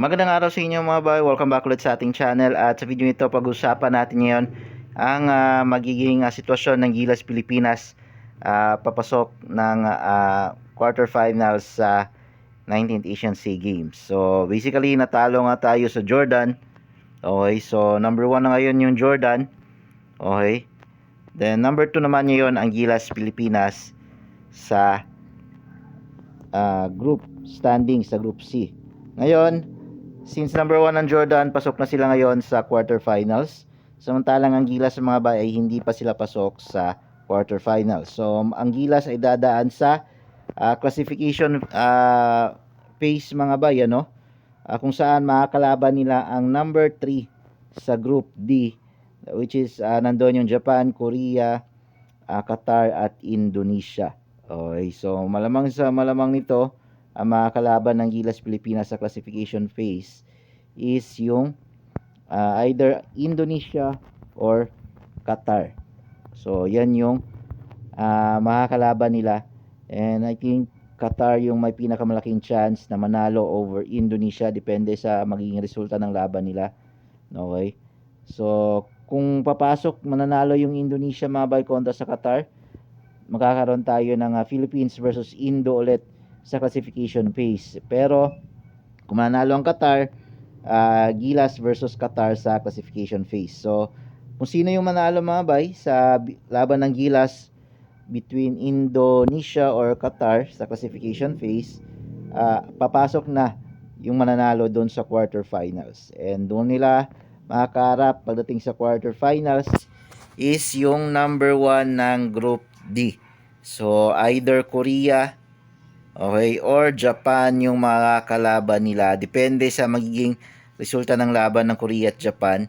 Magandang araw sa inyo mga bay. Welcome back ulit sa ating channel. At sa video ito, pag-usapan natin ngayon ang ah, magiging ah, sitwasyon ng Gilas Pilipinas ah, papasok ng ah, quarterfinals sa 19th Asian SEA Games. So, basically, natalo nga tayo sa Jordan. Okay, so number 1 na ngayon yung Jordan. Okay. Then, number 2 naman ngayon ang Gilas Pilipinas sa ah, group standing sa group C. Ngayon, since number 1 ang Jordan, pasok na sila ngayon sa quarterfinals. Samantalang ang Gilas sa mga bay ay hindi pa sila pasok sa quarterfinals. So, ang Gilas ay dadaan sa ah, classification ah, phase mga bay, ano? Ah, kung saan makakalaban nila ang number 3 sa group D which is ah, nandoon yung Japan, Korea, ah, Qatar at Indonesia. Okay, so malamang sa malamang nito ang makakalaban ng Gilas Pilipinas sa classification phase is yung ah, either Indonesia or Qatar. So yan yung ah, makakalaban nila and I think Qatar yung may pinakamalaking chance na manalo over Indonesia depende sa magiging resulta ng laban nila. Okay? So kung papasok mananalo yung Indonesia mabay kontra sa Qatar, magkakaroon tayo ng ah, Philippines versus Indo ulit sa classification phase. Pero kung manalo ang Qatar, ah, Gilas versus Qatar sa classification phase. So kung sino yung manalo mga bay sa laban ng Gilas between Indonesia or Qatar sa classification phase, ah, papasok na yung mananalo doon sa quarterfinals. And doon nila makakarap pagdating sa quarterfinals is yung number 1 ng group D. So either Korea okay or Japan yung mga kalaban nila. Depende sa magiging resulta ng laban ng Korea at Japan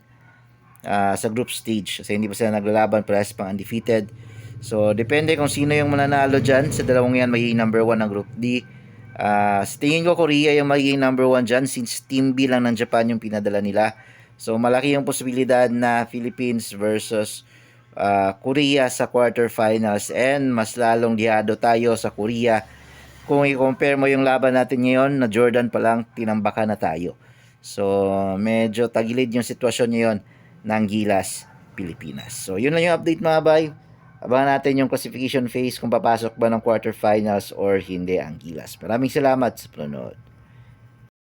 ah, sa group stage. Kasi hindi pa sila naglalaban parehas pang undefeated. So depende kung sino yung mananalo dyan. Sa dalawang yan magiging number 1 ng group D. Ah, sa tingin ko Korea yung magiging number 1 dyan since team B lang ng Japan yung pinadala nila. So malaki yung posibilidad na Philippines versus ah, Korea sa quarterfinals and mas lalong lihado tayo sa Korea kung i-compare mo yung laban natin ngayon na Jordan pa lang tinambakan na tayo. So medyo tagilid yung sitwasyon ngayon ng Gilas Pilipinas. So yun lang yung update mga bay. Abangan natin yung classification phase kung papasok ba ng quarterfinals or hindi ang Gilas. Maraming salamat sa panonood.